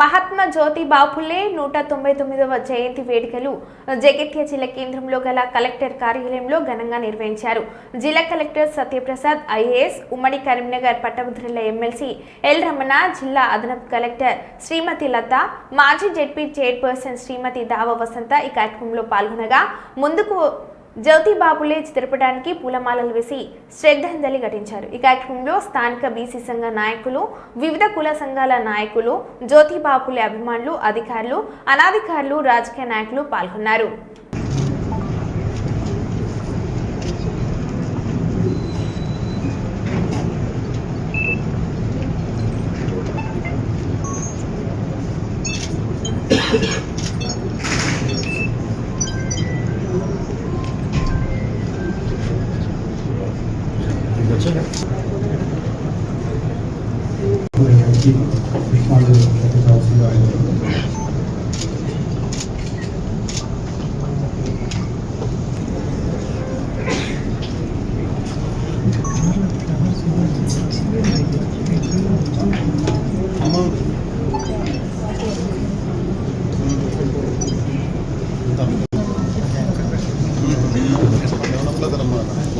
మహాత్మా జ్యోతి బాపులే నూట తొంభై తొమ్మిదవ జయంతి వేడుకలు. జగిత్య జిల్లా కేంద్రంలో గల కలెక్టర్ కార్యాలయంలో ఘనంగా నిర్వహించారు. జిల్లా కలెక్టర్ సత్యప్రసాద్ ఐఏఎస్ ఉమ్మడి కరీంనగర్ పట్టభద్రుల ఎమ్మెల్సీ ఎల్ రమణ జిల్లా అదనపు కలెక్టర్ శ్రీమతి లత మాజీ జెడ్పీ చైర్పర్సన్ శ్రీమతి దావ వసంత ఈ కార్యక్రమంలో పాల్గొనగా ముందుకు జ్యోతి బాపులే చిత్రపటానికి పూలమాలలు వేసి శ్రద్ధాంజలి ఘటించారు. ఈ కార్యక్రమంలో స్థానిక బీసీ సంఘ నాయకులు వివిధ కుల సంఘాల నాయకులు జ్యోతి బాపులే అభిమానులు అధికారులు అనాధికారులు రాజకీయ నాయకులు పాల్గొన్నారు.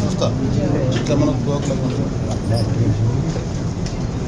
చూస్తా ఇట్లా మనం మేడం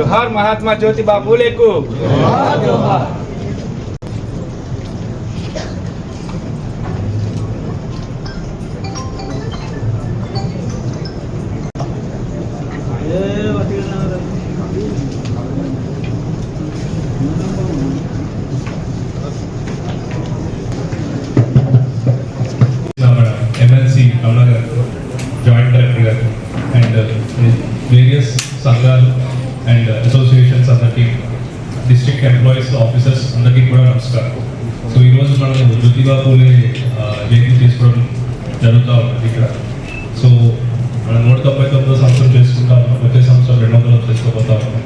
మహాత్మా జ్యోతిబా పూలేకు మన ఎమ్మెల్సీ రమణ గారు జాయింట్ డైరెక్టర్ గారు అండ్ వేరియస్ సంఘాలు అండ్ అసోసియేషన్స్ అందరికీ డిస్ట్రిక్ట్ ఎంప్లాయీస్ ఆఫీసర్స్ అందరికీ కూడా నమస్కారం. సో ఈరోజు మనం జ్యోతిబా పూలే జయంతి చేసుకోవడం జరుగుతూ ఉంటుంది ఇక్కడ. సో మనం నూట తొంభై తొమ్మిదో సంవత్సరం చేసుకుంటా ఉన్నాం వచ్చే సంవత్సరం రెండు వందలు చేసుకోబోతా ఉన్నాం.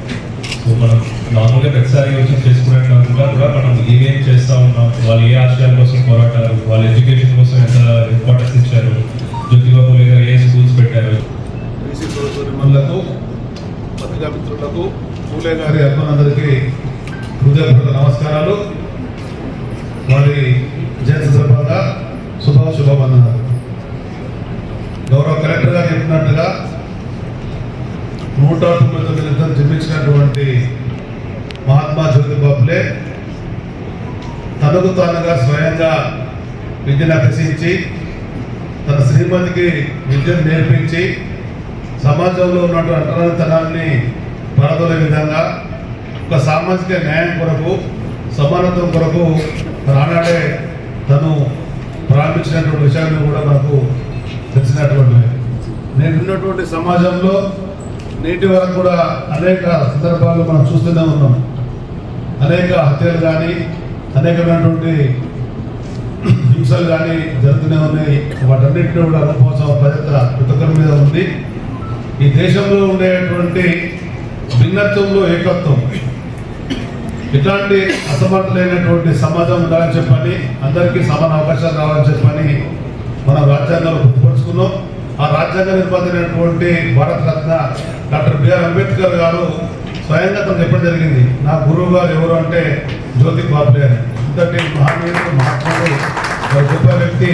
సో మనం నార్మల్గా ప్రతిసారి వచ్చి చేసుకునే కాకుండా కూడా మనం ఏమేం చేస్తా ఉన్నాం వాళ్ళు ఏ ఆశయాల కోసం పోరాటారు వాళ్ళ ఎడ్యుకేషన్ కోసం ఎంత ఇంపార్టెన్స్ ఇచ్చారు జ్యోతిబా పూలే గారు ఏ స్కూల్స్ పెట్టారు. పత్రికా మిత్రులకు పూలే గారి అభిమానులందరికీ హృదయపూర్వక నమస్కారాలు. వారి జయంతి సందర్భంగా శుభా శుభవందనాలు గౌరవ కలెక్టర్ గారు చెప్పినట్టుగా నూట తొంభై తొమ్మిది నిమిషాలు జన్మించినటువంటి మహాత్మా జ్యోతి బాపులే తనకు తానుగా స్వయంగా విద్యను అభ్యసించి తన శ్రీమతికి విద్యను నేర్పించి సమాజంలో ఉన్నటువంటి అంటరానితనాన్ని పరదలే విధంగా ఒక సామాజిక న్యాయం కొరకు సమానత్వం కొరకు రానాడే తను ప్రారంభించినటువంటి విషయాన్ని కూడా మనకు తెలిసినటువంటి నేను ఉన్నటువంటి సమాజంలో నేటి వరకు కూడా అనేక సందర్భాల్లో మనం చూస్తూనే ఉన్నాం. అనేక హత్యలు కానీ అనేకమైనటువంటి హింసలు కానీ జరుగుతూనే ఉన్నాయి. వాటన్నిటిని కూడా అనుభవం ప్రజల ప్రతి ఒక్కరి మీద ఉంది. ఈ దేశంలో ఉండేటువంటి భిన్నత్వంలో ఏకత్వం. ఇట్లాంటి అసమర్థులైనటువంటి సమాజం ఉండాలని చెప్పని అందరికీ సమాన అవకాశాలు రావాలని చెప్పని మన రాజ్యాంగంలో గుర్తుపరుచుకున్నాం. ఆ రాజ్యాంగ నిర్బంధమైనటువంటి భారత రత్న డాక్టర్ బిఆర్ అంబేద్కర్ గారు స్వయంగా తను చెప్పడం జరిగింది. నా గురువు గారు ఎవరు అంటే జ్యోతి బాపులే అని. ఇంతటి మహానీయుడు మహాత్ముడు గొప్ప వ్యక్తి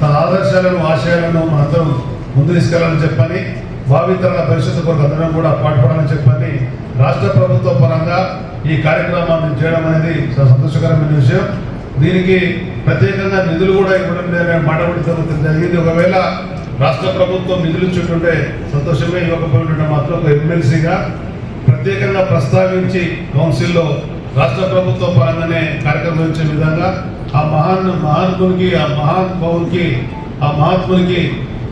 తన ఆదర్శాలను ఆశయాలను మనందరం ముందు తీసుకెళ్ళాలని చెప్పని భావితరణ భవిష్యత్తు కొరకు అందరం కూడా పాటుపడాలని చెప్పని రాష్ట్ర ప్రభుత్వ పరంగా ఈ కార్యక్రమాన్ని చేయడం అనేది చాలా సంతోషకరమైన విషయం. దీనికి ప్రత్యేకంగా నిధులు కూడా ఇవ్వడం లేదని మాట కూడా జరుగుతుంది. జరిగింది. ఒకవేళ రాష్ట్ర ప్రభుత్వం నిధులు ఇచ్చుంటుంటే సంతోషమే ఇవ్వకపోతుంటే మాత్రం ఒక ఎమ్మెల్సీగా ప్రత్యేకంగా ప్రస్తావించి కౌన్సిల్లో రాష్ట్ర ప్రభుత్వ పరంగానే కార్యక్రమం ఇచ్చే విధంగా ఆ మహాన్ మహాత్మునికి ఆ మహాన్ భవన్కి ఆ మహాత్మునికి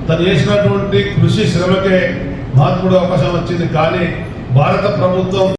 తను చేసినటువంటి కృషి శ్రమకే మహాత్ముడు అవకాశం వచ్చింది. కానీ భారత ప్రభుత్వం